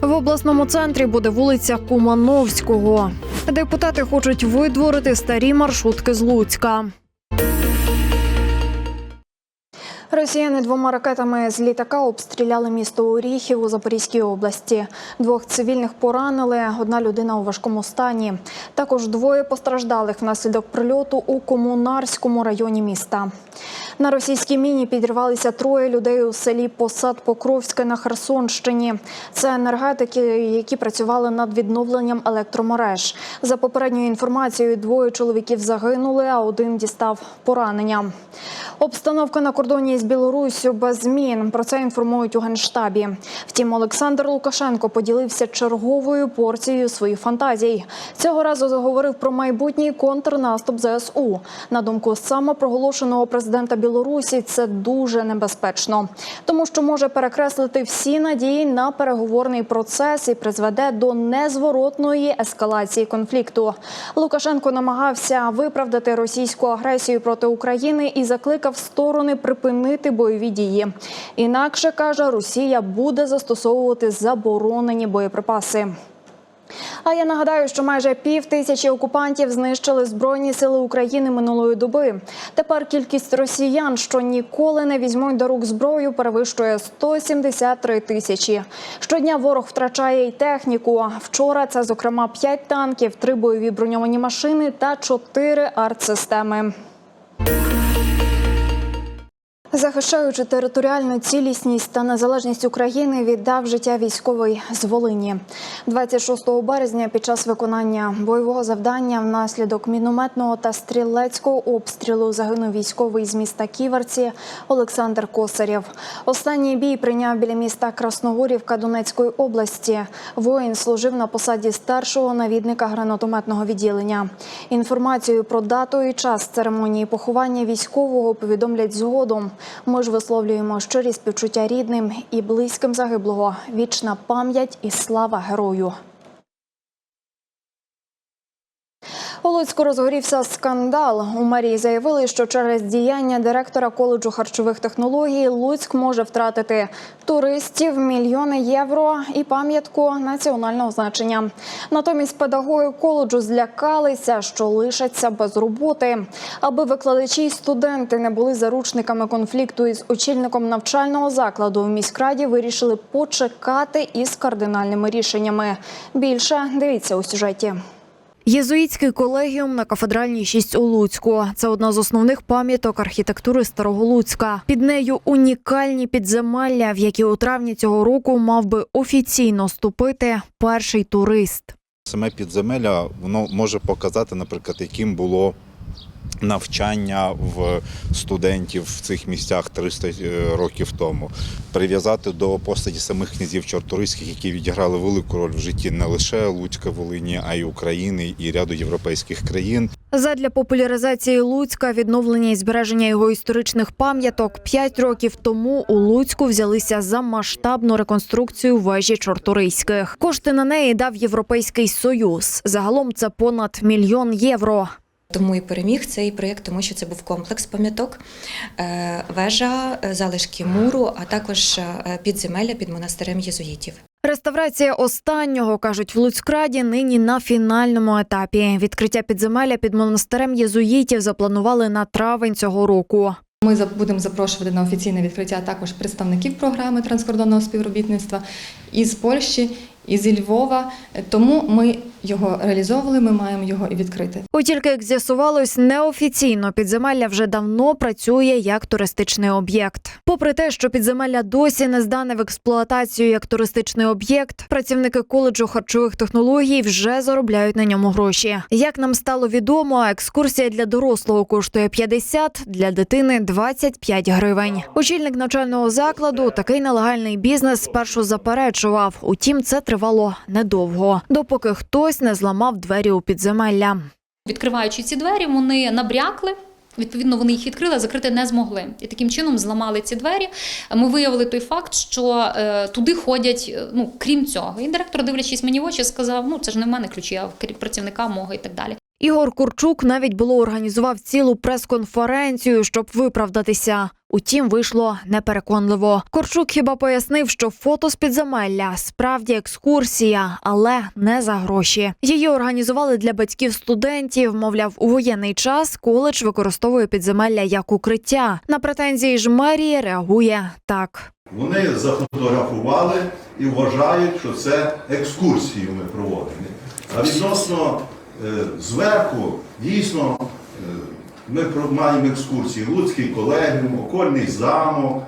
В обласному центрі буде вулиця Кумановського. Депутати хочуть видворити старі маршрутки з Луцька. Росіяни двома ракетами з літака обстріляли місто Оріхів у Запорізькій області. Двох цивільних поранили, одна людина у важкому стані. Також двоє постраждалих внаслідок прильоту у комунарському районі міста. На російській міні підірвалися троє людей у селі Посад Покровське на Херсонщині. Це енергетики, які працювали над відновленням електромереж. За попередньою інформацією, двоє чоловіків загинули, а один дістав поранення. Обстановка на кордоні з Білоруссю без змін. Про це інформують у генштабі. Втім, Олександр Лукашенко поділився черговою порцією своїх фантазій. Цього разу заговорив про майбутній контрнаступ ЗСУ. На думку самопроголошеного президента Білорусі, це дуже небезпечно, тому що може перекреслити всі надії на переговорний процес і призведе до незворотної ескалації конфлікту. Лукашенко намагався виправдати російську агресію проти України і закликав сторони припинити бойові дії. Інакше каже, Росія буде застосовувати заборонені боєприпаси. А я нагадаю, що майже пів тисячі окупантів знищили збройні сили України минулої доби. Тепер кількість росіян, що ніколи не візьмуть до рук зброю, перевищує 173 тисячі. Щодня ворог втрачає й техніку. Вчора це, зокрема, 5 танків, 3 бойові броньовані машини та 4 артсистеми. Захищаючи територіальну цілісність та незалежність України, віддав життя військовий з Волині 26 березня. Під час виконання бойового завдання внаслідок мінометного та стрілецького обстрілу загинув військовий з міста Ківерці Олександр Косарєв. Останній бій прийняв біля міста Красногорівка Донецької області. Воїн служив на посаді старшого навідника гранатометного відділення. Інформацію про дату і час церемонії поховання військового повідомлять згодом. Ми ж висловлюємо щирі співчуття рідним і близьким загиблого. Вічна пам'ять і слава герою. У Луцьку розгорівся скандал. У мерії заявили, що через діяння директора коледжу харчових технологій Луцьк може втратити туристів, мільйони євро і пам'ятку національного значення. Натомість педагоги коледжу злякалися, що лишаться без роботи. Аби викладачі й студенти не були заручниками конфлікту із очільником навчального закладу. В міськраді вирішили почекати із кардинальними рішеннями. Більше дивіться у сюжеті. Єзуїтський колегіум на кафедральній 6 у Луцьку. Це одна з основних пам'яток архітектури Старого Луцька. Під нею унікальні підземелля, в які у травні цього року мав би офіційно ступити перший турист. Саме підземелля воно може показати, наприклад, яким було навчання в студентів в цих місцях 300 років тому, прив'язати до постаті самих князів чорторийських, які відіграли велику роль в житті не лише Луцька Волині, а й України і ряду європейських країн. Задля популяризації Луцька, відновлення і збереження його історичних пам'яток п'ять років тому у Луцьку взялися за масштабну реконструкцію вежі Чорторийських. Кошти на неї дав Європейський Союз. Загалом це понад мільйон євро. Тому і переміг цей проєкт, тому що це був комплекс пам'яток, е, вежа, е, залишки муру, а також е, підземелля під монастирем єзуїтів. Реставрація останнього кажуть в Луцькраді нині на фінальному етапі. Відкриття підземелля під монастирем єзуїтів запланували на травень цього року. Ми будемо запрошувати на офіційне відкриття також представників програми транскордонного співробітництва із Польщі, і зі Львова. Тому ми його реалізовували, ми маємо його і відкрити. От тільки як з'ясувалось, неофіційно підземелля вже давно працює як туристичний об'єкт. Попри те, що підземелля досі не здане в експлуатацію як туристичний об'єкт, працівники коледжу харчових технологій вже заробляють на ньому гроші. Як нам стало відомо, екскурсія для дорослого коштує 50, для дитини 25 гривень. Очільник навчального закладу такий нелегальний бізнес спершу заперечував. Утім, це тривало недовго, допоки хтось не зламав двері у підземелля. Відкриваючи ці двері, вони набрякли. Відповідно, вони їх відкрили, а закрити не змогли. І таким чином зламали ці двері. Ми виявили той факт, що е, туди ходять, е, ну крім цього. І директор, дивлячись мені в очі, сказав: ну це ж не в мене ключі, а в працівника мого і так далі. Ігор Курчук навіть було організував цілу прес-конференцію, щоб виправдатися. Утім, вийшло непереконливо. Корчук хіба пояснив, що фото з підземелля справді екскурсія, але не за гроші. Її організували для батьків студентів. Мовляв, у воєнний час коледж використовує підземелля як укриття. На претензії ж мерії реагує так. Вони зафотографували і вважають, що це екскурсію ми проводимо. А відносно е, зверху, дійсно, е, ми маємо екскурсії Луцький колегіум, окольний замок.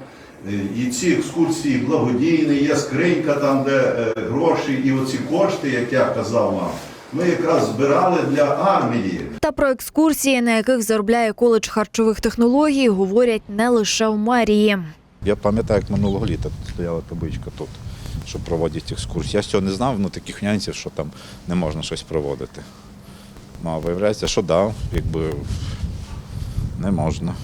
е, І ці екскурсії благодійні, є скринька там, де е, гроші, і оці кошти, як я казав вам, ми якраз збирали для армії. Та про екскурсії, на яких заробляє коледж харчових технологій, говорять не лише в мерії. Я пам'ятаю, як минулого літа стояла табличка тут, що проводять екскурсії. Я з цього не знав, ну таких нюансів, що там не можна щось проводити. Ну, а виявляється, що да, якби не можна.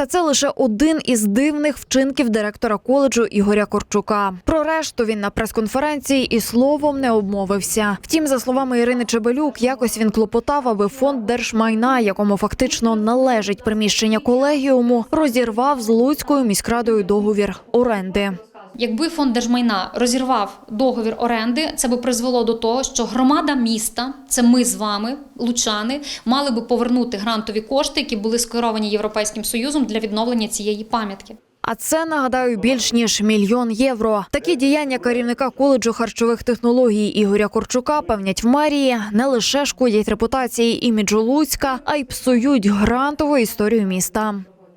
Та це лише один із дивних вчинків директора коледжу Ігоря Корчука. Про решту він на прес-конференції і словом не обмовився. Втім, за словами Ірини Чебелюк, якось він клопотав, аби фонд держмайна, якому фактично належить приміщення колегіуму, розірвав з Луцькою міськрадою договір оренди. Якби фонд держмайна розірвав договір оренди, це би призвело до того, що громада міста, це ми з вами, лучани, мали би повернути грантові кошти, які були скеровані Європейським Союзом для відновлення цієї пам'ятки. А це нагадаю більш ніж мільйон євро. Такі діяння керівника коледжу харчових технологій Ігоря Корчука певнять в мерії не лише шкодять репутації іміджу Луцька, а й псують грантову історію міста.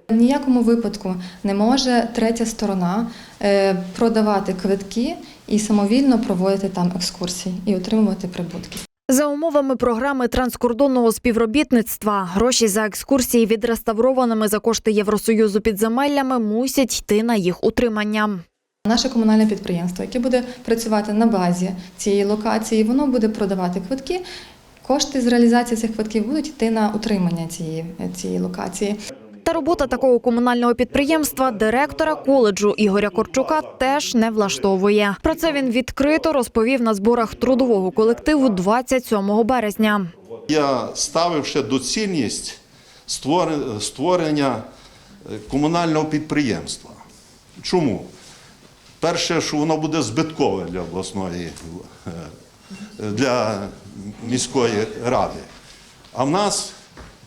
В ніякому випадку не може третя сторона е, продавати квитки і самовільно проводити там екскурсії і отримувати прибутки. За умовами програми транскордонного співробітництва гроші за екскурсії відреставрованими за кошти Євросоюзу підземеллями мусять йти на їх утримання. Наше комунальне підприємство, яке буде працювати на базі цієї локації, воно буде продавати квитки. Кошти з реалізації цих квитків будуть йти на утримання цієї, цієї локації. Та робота такого комунального підприємства директора коледжу Ігоря Корчука теж не влаштовує. Про це він відкрито розповів на зборах трудового колективу 27 березня. Я ставив ще доцільність створення е, комунального підприємства. Чому? Перше, що воно буде збиткове для обласної, е, для міської ради. А в нас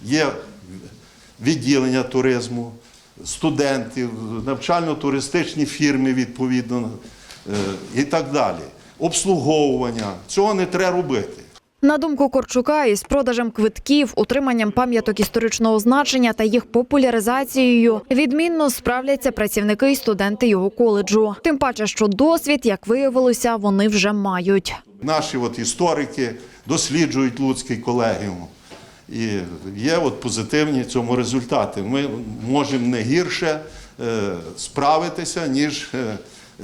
є відділення туризму, студентів, навчально-туристичні фірми відповідно е, і так далі. Обслуговування. Цього не треба робити. На думку Корчука, із продажем квитків, утриманням пам'яток історичного значення та їх популяризацією відмінно справляться працівники і студенти його коледжу. Тим паче, що досвід, як виявилося, вони вже мають. Наші от історики досліджують Луцький колегіум. І є от позитивні цьому результати. Ми можемо не гірше е, справитися, ніж е,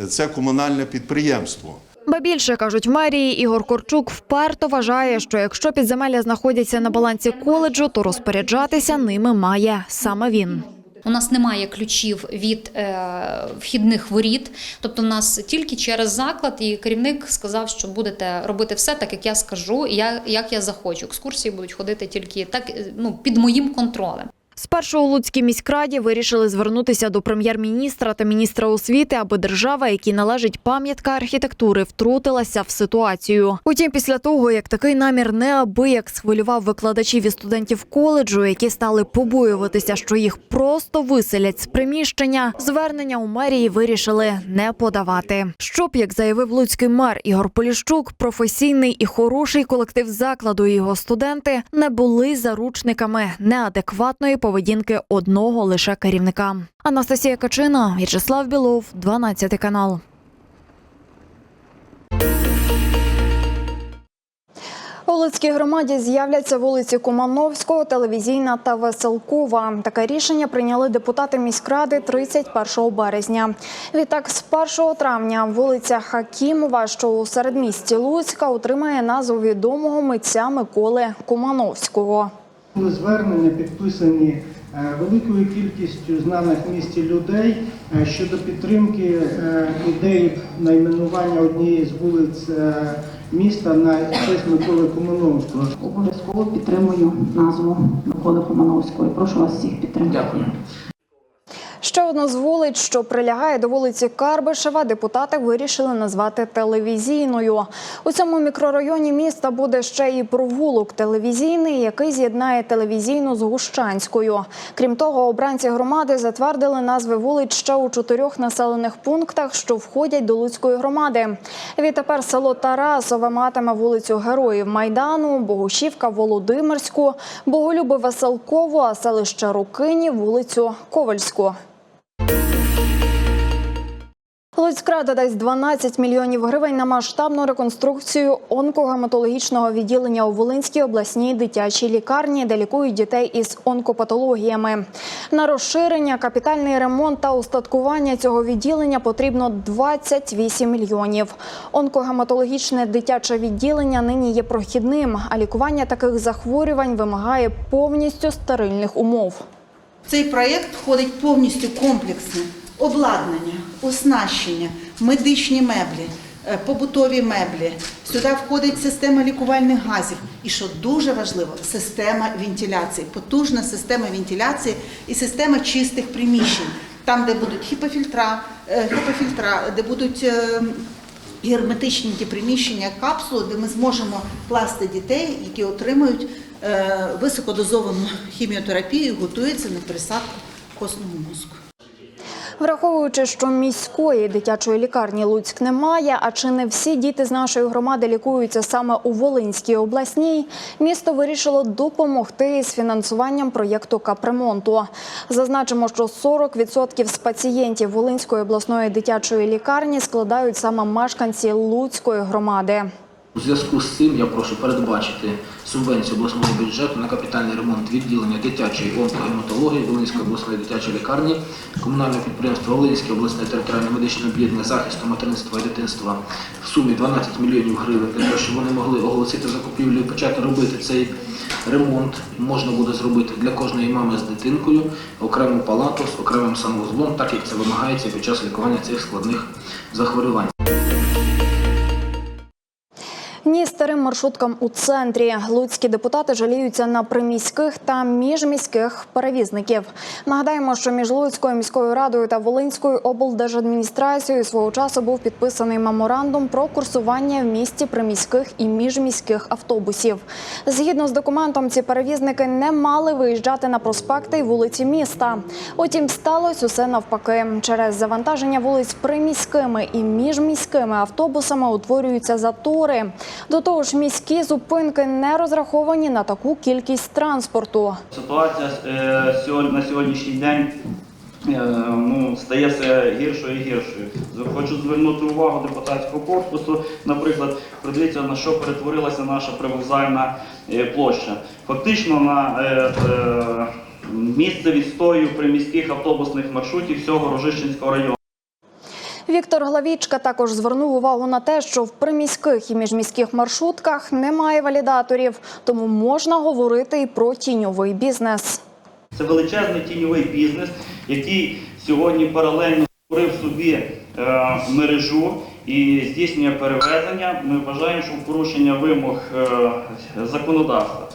це комунальне підприємство. Ба більше кажуть в мерії, Ігор Корчук вперто вважає, що якщо підземелля знаходяться на балансі коледжу, то розпоряджатися ними має саме він. У нас немає ключів від е, вхідних воріт, тобто в нас тільки через заклад, і керівник сказав, що будете робити все так, як я скажу, і як я захочу. Екскурсії будуть ходити тільки так, е, ну під моїм контролем. Спершу у Луцькій міськраді вирішили звернутися до прем'єр-міністра та міністра освіти, аби держава, якій належить пам'ятка архітектури, втрутилася в ситуацію. Утім, після того, як такий намір неабияк схвилював викладачів і студентів коледжу, які стали побоюватися, що їх просто виселять з приміщення, звернення у мерії вирішили не подавати. Щоб, як заявив луцький мер Ігор Поліщук, професійний і хороший колектив закладу і його студенти не були заручниками неадекватної поведінки одного лише керівника. Анастасія Качина, В'ячеслав Білов, 12 канал. Луцькій громаді з'являться вулиці Кумановського, Телевізійна та Веселкова. Таке рішення прийняли депутати міськради 31 березня. Відтак, з 1 травня вулиця Хакімова, що у середмісті Луцька, отримає назву відомого митця Миколи Кумановського. Були звернення підписані е, великою кількістю знаних в місті людей е, щодо підтримки е, ідеї найменування однієї з вулиць міста на честь Миколи Комановського. Обов'язково підтримую назву Миколи Комановського. Прошу вас всіх підтримати. Дякую. Ще одну з вулиць, що прилягає до вулиці Карбишева, депутати вирішили назвати телевізійною. У цьому мікрорайоні міста буде ще і провулок телевізійний, який з'єднає телевізійну з Гущанською. Крім того, обранці громади затвердили назви вулиць ще у чотирьох населених пунктах, що входять до Луцької громади. Відтепер село Тарасове матиме вулицю Героїв Майдану, Богушівка Володимирську, Боголюби Веселкову, а селище Рукині вулицю Ковальську. Луцькрада дасть 12 мільйонів гривень на масштабну реконструкцію онкогематологічного відділення у Волинській обласній дитячій лікарні, де лікують дітей із онкопатологіями. На розширення, капітальний ремонт та устаткування цього відділення потрібно 28 мільйонів. Онкогематологічне дитяче відділення нині є прохідним, а лікування таких захворювань вимагає повністю стерильних умов. Цей проєкт входить повністю комплексне обладнання, оснащення, медичні меблі, е, побутові меблі. Сюди входить система лікувальних газів. І що дуже важливо, система вентиляції, потужна система вентиляції і система чистих приміщень. Там, де будуть хіпофільтра, е, хіпофільтра, де будуть е, герметичні ті приміщення, капсули, де ми зможемо класти дітей, які отримують е, високодозовану хіміотерапію, готуються на пересадку костного мозку. Враховуючи, що міської дитячої лікарні Луцьк немає, а чи не всі діти з нашої громади лікуються саме у Волинській обласній, місто вирішило допомогти з фінансуванням проєкту капремонту. Зазначимо, що 40% з пацієнтів Волинської обласної дитячої лікарні складають саме мешканці Луцької громади. У зв'язку з цим я прошу передбачити субвенцію обласного бюджету на капітальний ремонт відділення дитячої онкогематології Волинської обласної дитячої лікарні, комунального підприємства Волинське обласне територіальне медичне об'єднання захисту материнства і дитинства в сумі 12 мільйонів гривень для того, щоб вони могли оголосити закупівлю і почати робити цей ремонт. Можна буде зробити для кожної мами з дитинкою окрему палату з окремим санвузлом, так як це вимагається під час лікування цих складних захворювань. Ні старим маршруткам у центрі. Луцькі депутати жаліються на приміських та міжміських перевізників. Нагадаємо, що між Луцькою міською радою та Волинською облдержадміністрацією свого часу був підписаний меморандум про курсування в місті приміських і міжміських автобусів. Згідно з документом, ці перевізники не мали виїжджати на проспекти й вулиці міста. Утім, сталося усе навпаки. Через завантаження вулиць приміськими і міжміськими автобусами утворюються затори. До того ж, міські зупинки не розраховані на таку кількість транспорту. Ситуація е, на сьогоднішній день е, ну, стає все гіршою і гіршою. Хочу звернути увагу депутатського корпусу, наприклад, подивіться, на що перетворилася наша привокзальна е, площа. Фактично на е, е, місце відстою приміських автобусних маршрутів всього Рожищенського району. Віктор Главічка також звернув увагу на те, що в приміських і міжміських маршрутках немає валідаторів, тому можна говорити і про тіньовий бізнес. Це величезний тіньовий бізнес, який сьогодні паралельно створив собі е, мережу і здійснює перевезення. Ми вважаємо, що порушення вимог е, законодавства.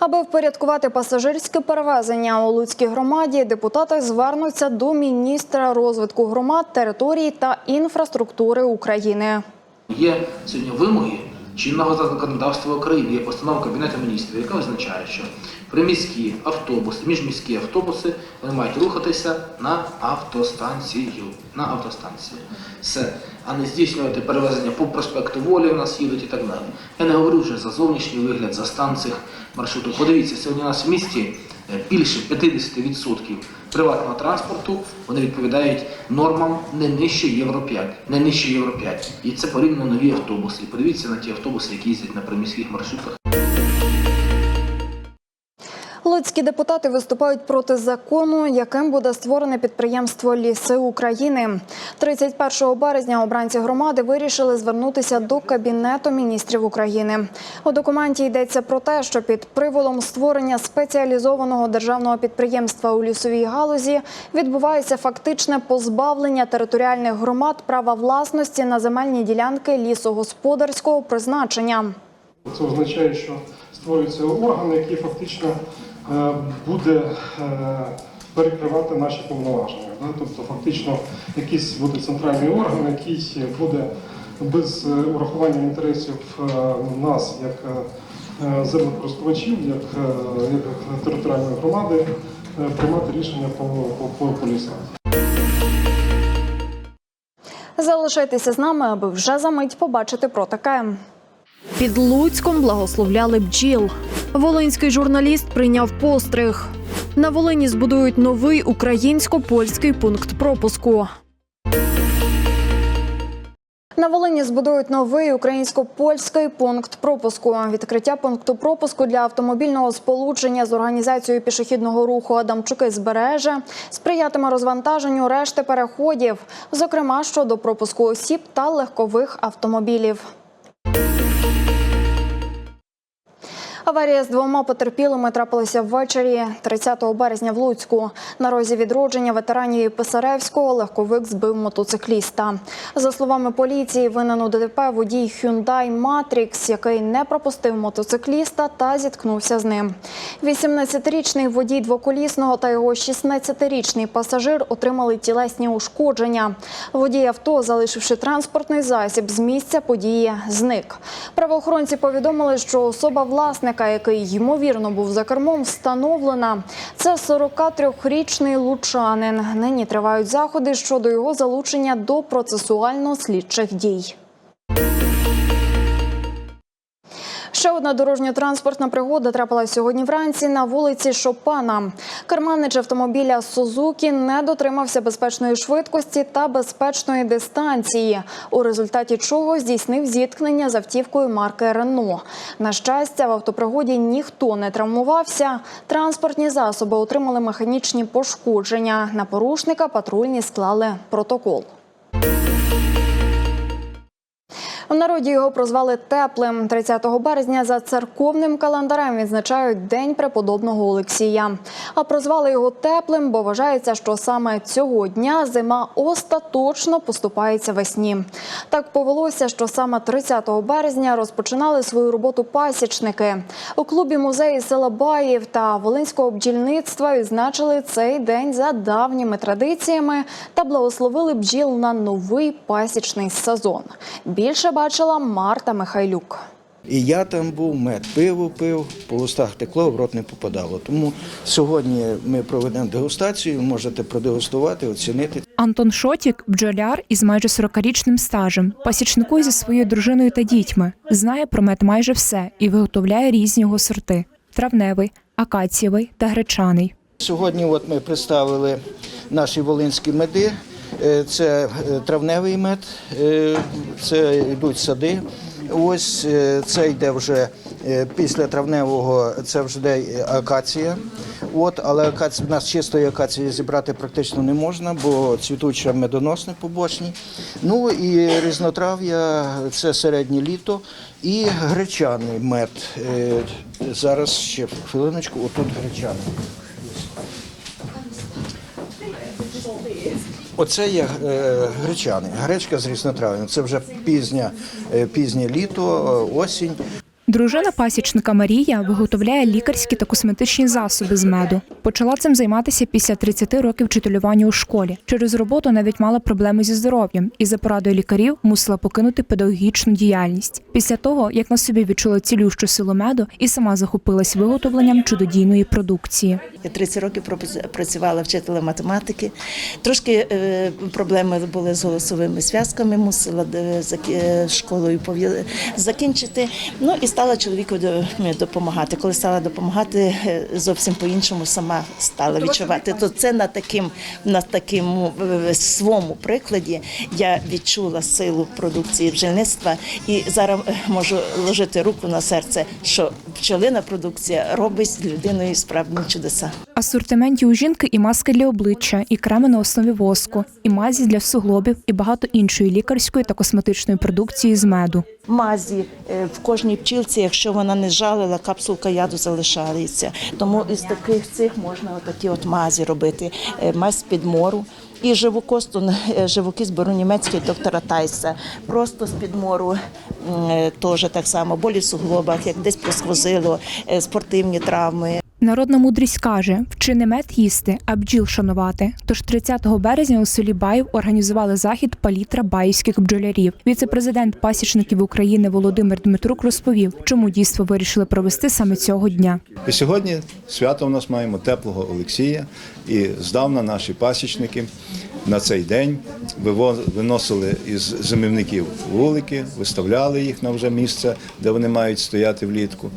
Аби впорядкувати пасажирське перевезення у Луцькій громаді, депутати звернуться до міністра розвитку громад, територій та інфраструктури України. Є сьогодні вимоги чинного законодавства України, є постанова Кабінету міністрів, яка визначає, що приміські автобуси, міжміські автобуси вони мають рухатися на автостанцію. На автостанцію. Все. А не здійснювати перевезення по проспекту Волі у нас їдуть і так далі. Я не говорю вже за зовнішній вигляд, за стан цих маршрутів. Подивіться, сьогодні у нас в місті е, більше 50% приватного транспорту, вони відповідають нормам не нижче Євро 5. Не нижче Євро 5. І це порівняно нові автобуси. Подивіться на ті автобуси, які їздять на приміських маршрутах. Луцькі депутати виступають проти закону, яким буде створене підприємство Ліси України. 31 березня обранці громади вирішили звернутися до Кабінету міністрів України. У документі йдеться про те, що під приводом створення спеціалізованого державного підприємства у лісовій галузі відбувається фактичне позбавлення територіальних громад права власності на земельні ділянки лісогосподарського призначення. Це означає, що створюється орган, який фактично буде е, перекривати наші повноваження. Тобто фактично якийсь буде центральний орган, який буде без е, урахування інтересів е, нас, як е, землекористувачів, як, е, як територіальної громади, е, приймати рішення по, по, по, по лісах. Залишайтеся з нами, аби вже за мить побачити про таке. Під Луцьком благословляли бджіл. Волинський журналіст прийняв постриг. На Волині збудують новий українсько-польський пункт пропуску. На Волині збудують новий українсько-польський пункт пропуску. Відкриття пункту пропуску для автомобільного сполучення з організацією пішохідного руху Адамчуки збереже сприятиме розвантаженню решти переходів, зокрема щодо пропуску осіб та легкових автомобілів. Аварія з двома потерпілими трапилася ввечері 30 березня в Луцьку. На розі відродження ветеранів Писаревського легковик збив мотоцикліста. За словами поліції, винен у ДТП водій Hyundai Matrix, який не пропустив мотоцикліста та зіткнувся з ним. 18-річний водій двоколісного та його 16-річний пасажир отримали тілесні ушкодження. Водій авто, залишивши транспортний засіб з місця події, зник. Правоохоронці повідомили, що особа власника, який ймовірно був за кермом, встановлена. Це 43-річний лучанин. Нині тривають заходи щодо його залучення до процесуально-слідчих дій. Ще одна дорожньо-транспортна пригода трапилась сьогодні вранці на вулиці Шопана. Керманич автомобіля Сузукі не дотримався безпечної швидкості та безпечної дистанції, у результаті чого здійснив зіткнення з автівкою марки Рено. На щастя, в автопригоді ніхто не травмувався. Транспортні засоби отримали механічні пошкодження. На порушника патрульні склали протокол. У народі його прозвали теплим. 30 березня за церковним календарем відзначають День преподобного Олексія. А прозвали його теплим, бо вважається, що саме цього дня зима остаточно поступається весні. Так повелося, що саме 30 березня розпочинали свою роботу пасічники. У клубі музеї села Баїв та Волинського бджільництва відзначили цей день за давніми традиціями та благословили бджіл на новий пасічний сезон. Більше бачила Марта Михайлюк. І я там був, мед пиво пив, по устах текло, в рот не попадало. Тому сьогодні ми проведемо дегустацію, можете продегустувати, оцінити. Антон Шотік бджоляр із майже 40-річним стажем, пасічникує зі своєю дружиною та дітьми, знає про мед майже все і виготовляє різні його сорти: травневий, акацієвий та гречаний. Сьогодні от ми представили наші волинські меди. Е, Це е, травневий мед, е, це йдуть сади. Ось це йде вже після травневого, це вже йде акація. От, але акація, в нас чистої акації зібрати практично не можна, бо цвітуча медоносне побочні. Ну і різнотрав'я це середнє літо і гречаний мед. Зараз ще хвилиночку, отут гречаний. Оце є е, гречаний, гречка з різнотрав'ям. Це вже пізнє, е, пізнє літо, е, осінь. Дружина пасічника Марія виготовляє лікарські та косметичні засоби з меду. Почала цим займатися після 30 років вчителювання у школі. Через роботу навіть мала проблеми зі здоров'ям і за порадою лікарів мусила покинути педагогічну діяльність. Після того, як на собі відчула цілющу силу меду і сама захопилась виготовленням чудодійної продукції. Я 30 років працювала вчителем математики. Трошки е, проблеми були з голосовими зв'язками, мусила е, е, школою закінчити. Ну і стала чоловіку до- допомагати. Коли стала допомагати, е, зовсім по-іншому сама стала відчувати. То це на таким, на такому е, своєму прикладі я відчула силу продукції бджільництва і зараз е, можу ложити руку на серце, що пчелина продукція робить з людиною справді чудеса. Асортименті у жінки і маски для обличчя, і креми на основі воску, і мазі для суглобів, і багато іншої лікарської та косметичної продукції з меду. Мазі е, в кожній пчілці, якщо вона не жалила, капсулка яду залишається. Тому із таких цих можна отакі от мазі робити. Е, Мазь під мору. І живокосту, е, живокіст беру німецький доктора Тайса. Просто з підмору теж так само, болі в суглобах, як десь просквозило, е, спортивні травми. Народна мудрість каже: вчи не мед їсти, а бджіл шанувати. Тож 30 березня у селі Баїв організували захід палітра баївських бджолярів. Віце-президент пасічників України Володимир Дмитрук розповів, чому дійство вирішили провести саме цього дня. І сьогодні свято у нас маємо теплого Олексія, і здавна наші пасічники на цей день виносили із зимівників вулики, виставляли їх на вже місце, де вони мають стояти влітку,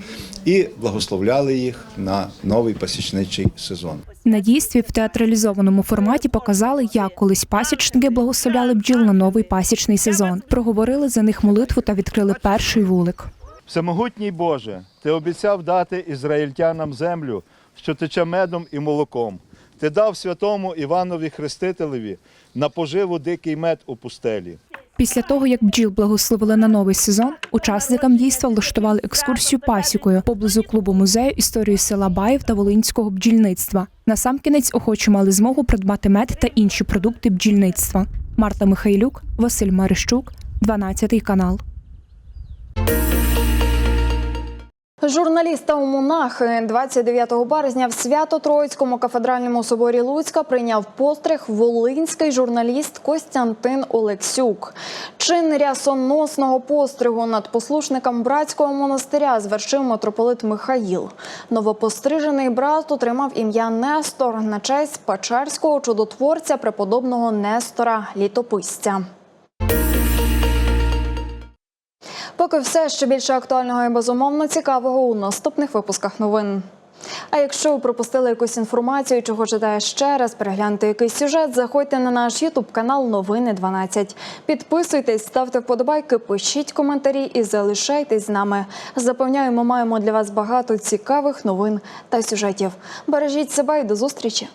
і благословляли їх на новий пасічничий сезон. На дійстві в театралізованому форматі показали, як колись пасічники благословляли бджіл на новий пасічний сезон. Проговорили за них молитву та відкрили перший вулик. Всемогутній Боже, ти обіцяв дати ізраїльтянам землю, що тече медом і молоком. Ти дав святому Іванові Хрестителеві на поживу дикий мед у пустелі. Після того, як бджіл благословили на новий сезон, учасникам дійства влаштували екскурсію пасікою поблизу клубу музею історії села Баїв та волинського бджільництва. Насамкінець охочі мали змогу придбати мед та інші продукти бджільництва. Марта Михайлюк, Василь Марищук, 12 канал. Журналіста у Монахи 29 березня в Свято-Троїцькому кафедральному соборі Луцька прийняв постриг волинський журналіст Костянтин Олексюк. Чин рясоносного постригу над послушником братського монастиря звершив митрополит Михаїл. Новопострижений брат отримав ім'я Нестор на честь печерського чудотворця преподобного Нестора Літописця. Поки все ще більше актуального і безумовно цікавого у наступних випусках новин. А якщо ви пропустили якусь інформацію, чи хочете ще раз переглянути якийсь сюжет, заходьте на наш Ютуб канал Новини 12. Підписуйтесь, ставте вподобайки, пишіть коментарі і залишайтесь з нами. Запевняю, ми маємо для вас багато цікавих новин та сюжетів. Бережіть себе і до зустрічі!